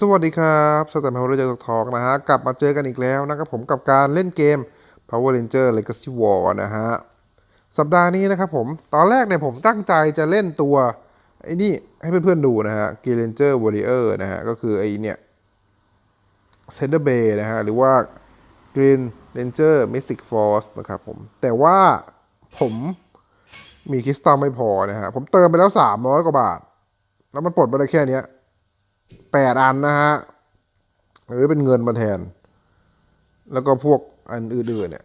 สวัสดีครับสแตมป์พาวเวอร์เจอร์ทอกนะฮะ กลับมาเจอกันอีกแล้วนะครับผมกับการเล่นเกม Power Ranger Legacy War นะฮะ สัปดาห์นี้นะครับผม ตอนแรกเนี่ยผมตั้งใจจะเล่นตัว ไอ้นี่ให้เพื่อนๆดูนะฮะ g r e e Ranger Warrior นะฮะ ก็คือไอ้เนี่ย c e n t e r Bay นะฮะ หรือว่า Green Ranger Mystic Force นะครับผม แต่ว่าผมมีคริสตัลไม่พอนะฮะ ผมเติมไปแล้ว 300 กว่าบาท แล้วมันปลดมาได้แค่เนี้ย แปดอันนะฮะ หรือเป็นเงินมาแทน แล้วก็พวกอันอื่นๆเนี่ย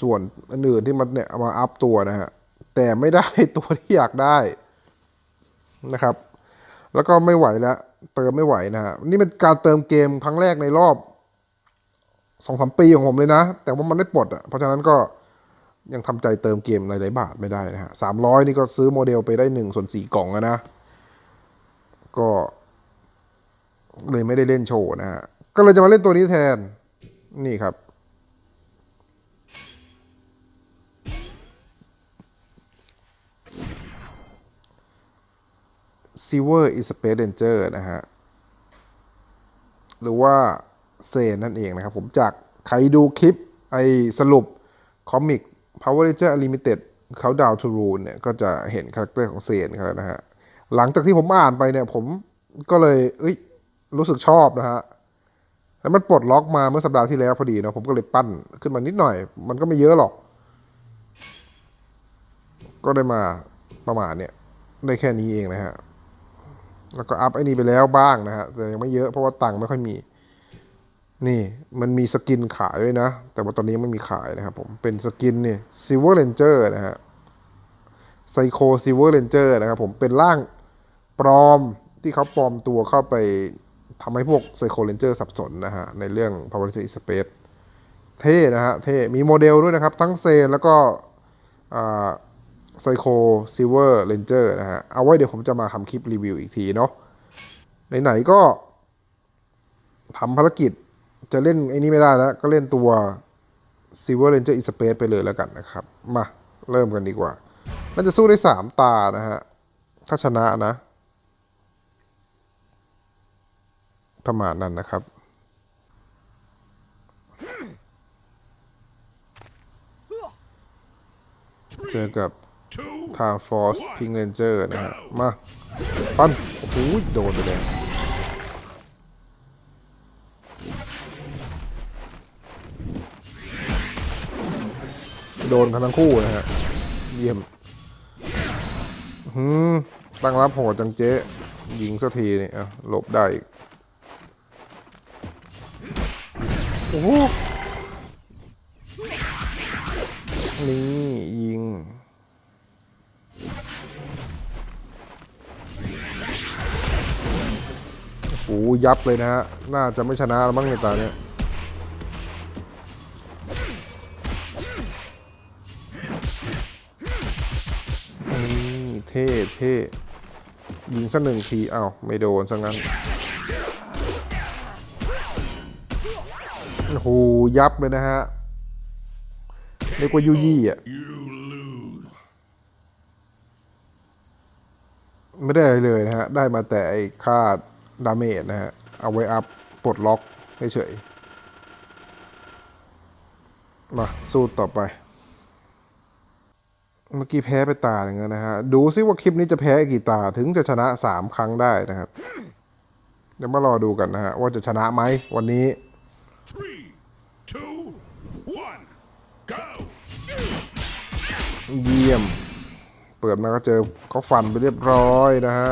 ส่วนอันอื่นที่มันเนี่ยมาอัพตัวนะฮะ แต่ไม่ได้ตัวที่อยากได้นะครับ แล้วก็ไม่ไหวแล้ว เติมไม่ไหวนะฮะ นี่เป็นการเติมเกมครั้งแรกในรอบสองสามปีของผมเลยนะ แต่ว่ามันไม่ปลดอะ เพราะฉะนั้นก็ยังทำใจเติมเกมหลายๆบาทไม่ได้นะฮะสามร้อยนี่ก็ซื้อโมเดลไปได้หนึ่งส่วนสี่กล่องนะ ก็ เลยไม่ได้เล่นโชว์นะฮะ ก็เลยจะมาเล่นตัวนี้แทน นี่ครับ Silver is Space Ranger นะฮะ หรือว่าเซนนั่นเองนะครับ ผมจากใครดูคลิปไอสรุปคอมิก Power Ranger Unlimited เขาดาวทูรูนเนี่ย ก็จะเห็นคาแรคเตอร์ของเซนเขาแล้วนะฮะ หลังจากที่ผมอ่านไปเนี่ย ผมก็เลย เอ้ย รู้สึกชอบนะฮะ แล้วมันปลดล็อกมาเมื่อสัปดาห์ที่แล้วพอดีเนาะผมก็เลยปั้นขึ้นมานิดหน่อย มันก็ไม่เยอะหรอก ก็ได้มาประมาณเนี่ย ได้แค่นี้เองนะฮะ แล้วก็อัพไอ้นี่ไปแล้วบ้างนะฮะ แต่ยังไม่เยอะเพราะว่าตังค์ไม่ค่อยมี นี่มันมีสกินขายด้วยนะ แต่ว่าตอนนี้ไม่มีขายนะครับผมเป็นสกินเนี่ยซิลเวอร์เรนเจอร์นะฮะไซโคซิลเวอร์เรนเจอร์นะครับผมเป็นร่างปลอมที่เขาปลอมตัวเข้าไป ทำให้พวกไซโคเรนเจอร์สับสนนะฮะ ในเรื่อง Power Ranger Space เท่นะฮะ เท่ มีโมเดลด้วยนะครับ ทั้งเซนแล้วก็ไซโคซิเวอร์เรนเจอร์นะฮะ เอาไว้เดี๋ยวผมจะมาทำคลิปรีวิวอีกทีเนาะไหนๆก็ทำภารกิจจะเล่นไอ้นี้ไม่ได้แล้ว ก็เล่นตัว Silver Ranger in Space ไปเลยแล้วกันนะครับ มา เริ่มกันดีกว่าน่าจะสู้ได้สามตานะฮะ ถ้าชนะนะ ประมานั้นนะครับ เจอกับทางฟอร์สพิงเ a นเจอร์นะฮะ มาปั้นโอ้โหโดนไปเลยโดนกันทั้งคู่นะฮะ เยี่ยมหืมตั้งรับโหดจังเจ๊ยิงสักทีนี่อะหลบได้อีก โอ้โหนี่ยิง โอ้ยับเลยนะฮะ น่าจะไม่ชนะแล้วมั้งในตาเนี้ยนี่เท่เท่ยิงสักหนึ่งที เอ้าไม่โดนซะงั้น โอ้โหยับเลยนะฮะเรียกว่ายุยี่อะไม่ได้อะไรเลยนะฮะ ได้มาแต่ไอ้ค่าดาเมจนะฮะ เอาไว้อัพปลดล็อกเฉยๆมาสู้ต่อไป เมื่อกี้แพ้ไปตาหนึ่งแล้วนะฮะ ดูซิว่าคลิปนี้จะแพ้กี่ตาถึงจะชนะสามครั้งได้นะครับ เดี๋ยวมารอดูกันนะฮะ ว่าจะชนะไหมวันนี้ Three, two, one, go! เยี่ยม เปิดมาก็เจอเขาฟันไปเรียบร้อยนะฮะ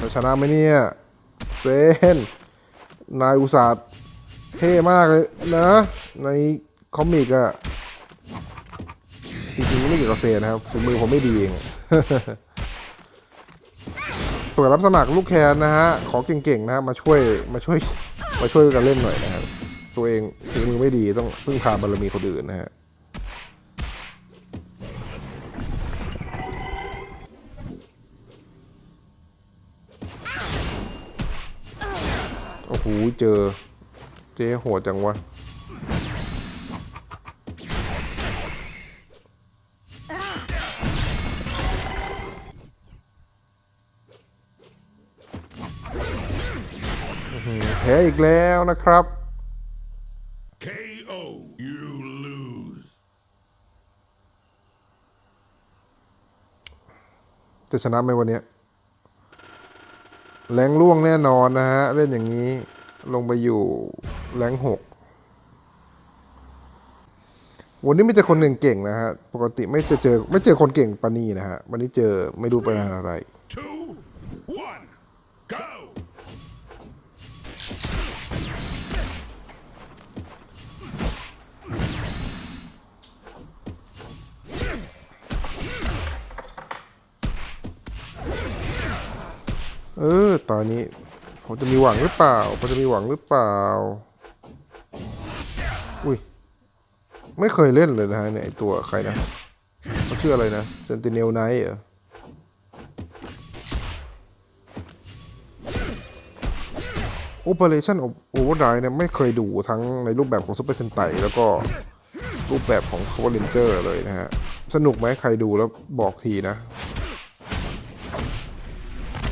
จะชนะไหมเนี่ย เซน นายอุตสาห์เท่มากเลยนะ ในคอมิกอะจริงๆไม่เกี่ยวกับเซนนะครับฝีมือผมไม่ดีเองเปิดรับสมัครลูกแคนนะฮะ ขอเก่งๆนะฮะ มาช่วย มาช่วย มาช่วยกันเล่นหน่อยนะครับ ตัวเองฝีมือไม่ดีต้องพึ่งพาบารมีคนอื่นนะฮะโอ้โหเจอ เจ๊โหดจังวะอื้อหือพ้อีกแล้วนะครับ จะชนะไหมวันนี้แรงล่วงแน่นอนนะฮะ เล่นอย่างนี้ลงไปอยู่แรงหกวันนี้ไม่เจอคนเก่งๆนะฮะ ปกติไม่เจอเจอไม่เจอคนเก่งปานี่นะฮะ วันนี้เจอไม่รู้เป็นอะไร เออ ตอนนี้ผมจะมีหวังหรือเปล่าผมจะมีหวังหรือเปล่า อุ้ย ไม่เคยเล่นเลยนะฮะเนี่ยไอตัวใครนะเขาชื่ออะไรนะ Sentinel Knight เหรอ Operation Overdrive เนี่ยไม่เคยดูทั้งในรูปแบบของ Super Sentai แล้วก็รูปแบบของ Power Ranger เลยนะฮะ สนุกไหมใครดูแล้วบอกทีนะ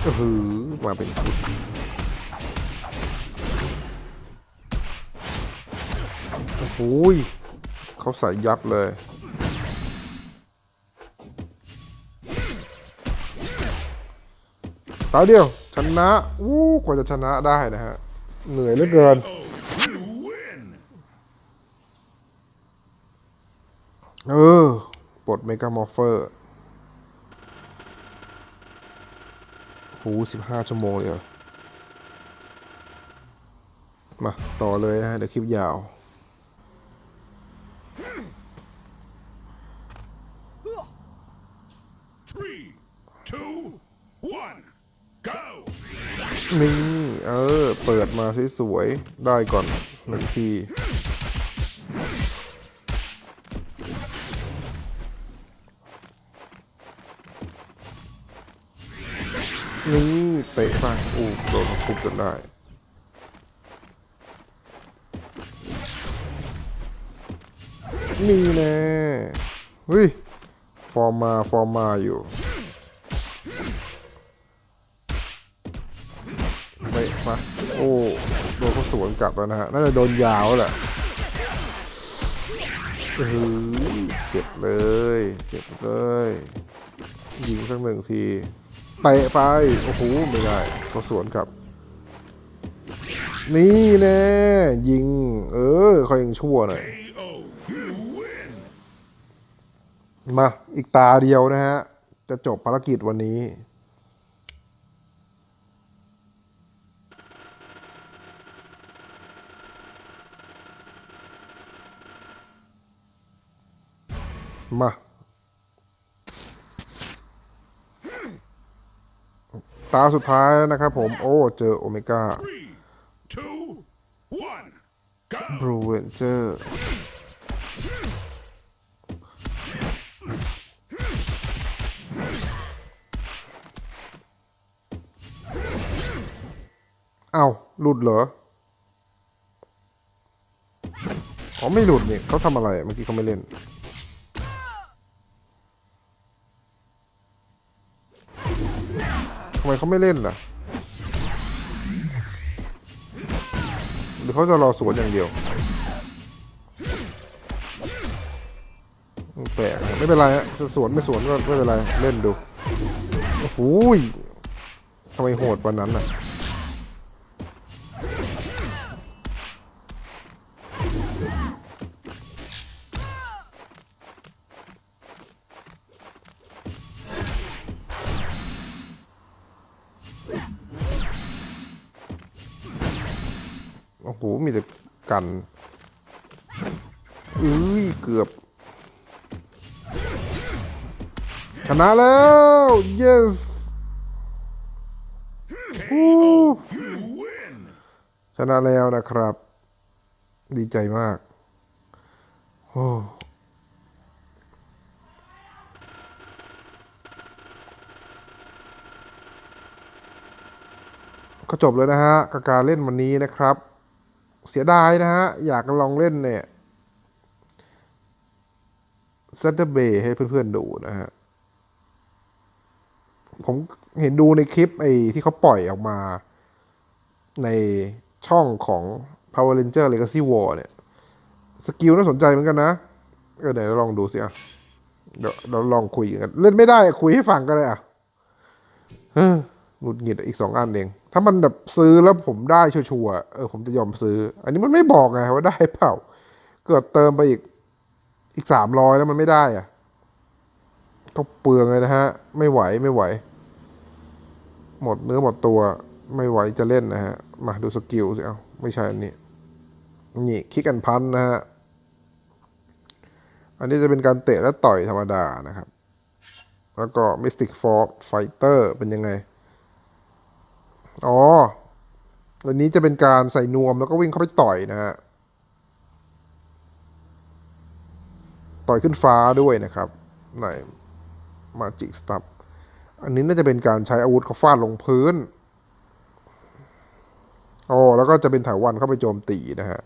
เออมาเป็นชุดโอ้โหยเขาใส่ยับเลยตาเดียว ชนะอู้กว่าจะชนะได้นะฮะ เหนื่อยเหลือเกิน เออปลดเมกามอร์เฟอร์ หสิบห้าชั่วโมงเลยเหรอมา ต่อเลยนะฮะ เดี๋ยวคลิปยาว Three, two, one, go. นี่ เออ เปิดมาสวยๆได้ก่อนหนึ่งที นี่เตะไปอู้โดนทุบจนได้นี่แน่เฮ้ย ฟอร์มา ฟอร์มาอยู่ไม่มา โอ้ โดนเขาสวนกลับแล้วนะฮะ น่าจะโดนยาวแหละเออเจ็บเลย เจ็บเลย ยิงสักหนึ่งที เตะไป โอ้โห ไม่ได้เขาสวนกลับ นี่แน่ยิง เออเขายังชั่วหน่อย มา อีกตาเดียวนะฮะ จะจบภารกิจวันนี้ มา ตาสุดท้ายแล้วนะครับผมโอ้เจอโอเมก้า Three, two, one, go. บรูเวนเจอร์เอาหลุดเหรออ๋อไม่หลุดนี่เขาทำอะไรเมื่อกี้เขาไม่เล่นำไมเขาไม่เล่นล่ะ หรือเขาจะรอสวนอย่างเดียวแปลกไม่เป็นไรฮะจะสวนไม่สวนก็ไม่เป็นไร เล่นดู โอ้โหยทำไมโหดวันนั้นอะ กันอุ้ยเกือบ ชนะแล้ว yes ชนะแล้วนะครับ ดีใจมาก โอ้ก็จบเลยนะฮะกับการเล่นวันนี้นะครับ เสียดายนะฮะ อยากลองเล่นเนี่ย Saturday ให้เพื่อนๆดูนะฮะ ผมเห็นดูในคลิปไอ้ที่เขาปล่อยออกมา ในช่องของ Power Ranger Legacy War เนี่ย สกิลน่าสนใจเหมือนกันนะเออเดี๋ยวลองดูสิอะเดี๋ยวเราลองคุยกัน เล่นไม่ได้คุยให้ฟังก็ได้อะหงุดหงิดอีกสองอันเอง ถ้ามันแบบซื้อแล้วผมได้ชัวร์เออผมจะยอมซื้อ อันนี้มันไม่บอกไงว่าได้เปล่า เกิดเติมไปอีกอีกสามร้อยแล้วมันไม่ได้อะก็เปลืองเลยนะฮะ ไม่ไหวไม่ไหว หมดเนื้อหมดตัวไม่ไหวจะเล่นนะฮะ มาดูสกิลสิเอาไม่ใช่อันนี้นี่คิกอันพันนะฮะ อันนี้จะเป็นการเตะและต่อยธรรมดานะครับ แล้วก็ Mystic Force Fighter เป็นยังไง อ๋ออันนี้จะเป็นการใส่นวมแล้วก็วิ่งเข้าไปต่อยนะฮะ ต่อยขึ้นฟ้าด้วยนะครับไหน Magic Stop อันนี้น่าจะเป็นการใช้อาวุธเขาฟาดลงพื้นอ๋อแล้วก็จะเป็นถาวันเข้าไปโจมตีนะฮะ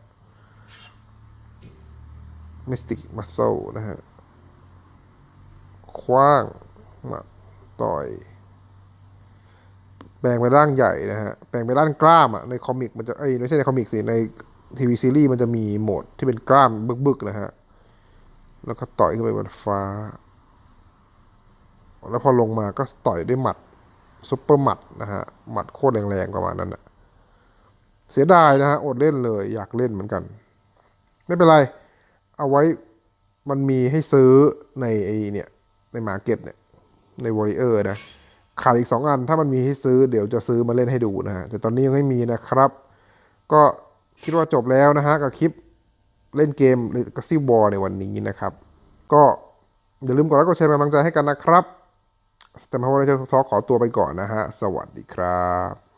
Mystic Muscle นะฮะคว้างมาต่อย แปลงไปนร่างใหญ่นะฮะ แปลงไปนร่างกล้ามอะ ในคอมิกมันจะ เอ้ยไม่ใช่ในคอมิกสิ ในทีวีซีรีส์มันจะมีโหมดที่เป็นกล้ามบึกๆนะฮะ แล้วก็ต่อยขึ้นไปบนฟ้า แล้วพอลงมาก็ต่อยด้วยหมัดซุปเปอร์หมัดนะฮะ หมัดโคตรแรงๆประมาณนั้นนะเสียดายนะฮะ อดเล่นเลย อยากเล่นเหมือนกัน ไม่เป็นไร เอาไว้มันมีให้ซื้อในไอเนี่ย ในมาร์เก็ตเนี่ย ในวอริเออร์นะ ขาดอีกสองอัน ถ้ามันมีให้ซื้อเดี๋ยวจะซื้อมาเล่นให้ดูนะฮะแต่ตอนนี้ยังไม่มีนะครับ ก็คิดว่าจบแล้วนะฮะกับคลิปเล่นเกมหรือกซิบบอในวันนี้นะครับ ก็อย่าลืมกดไลค์กดแชร์เป็นกำลังใจให้กันนะครับแต่มาวันนี้จะทอขอตัวไปก่อนนะฮะ สวัสดีครับ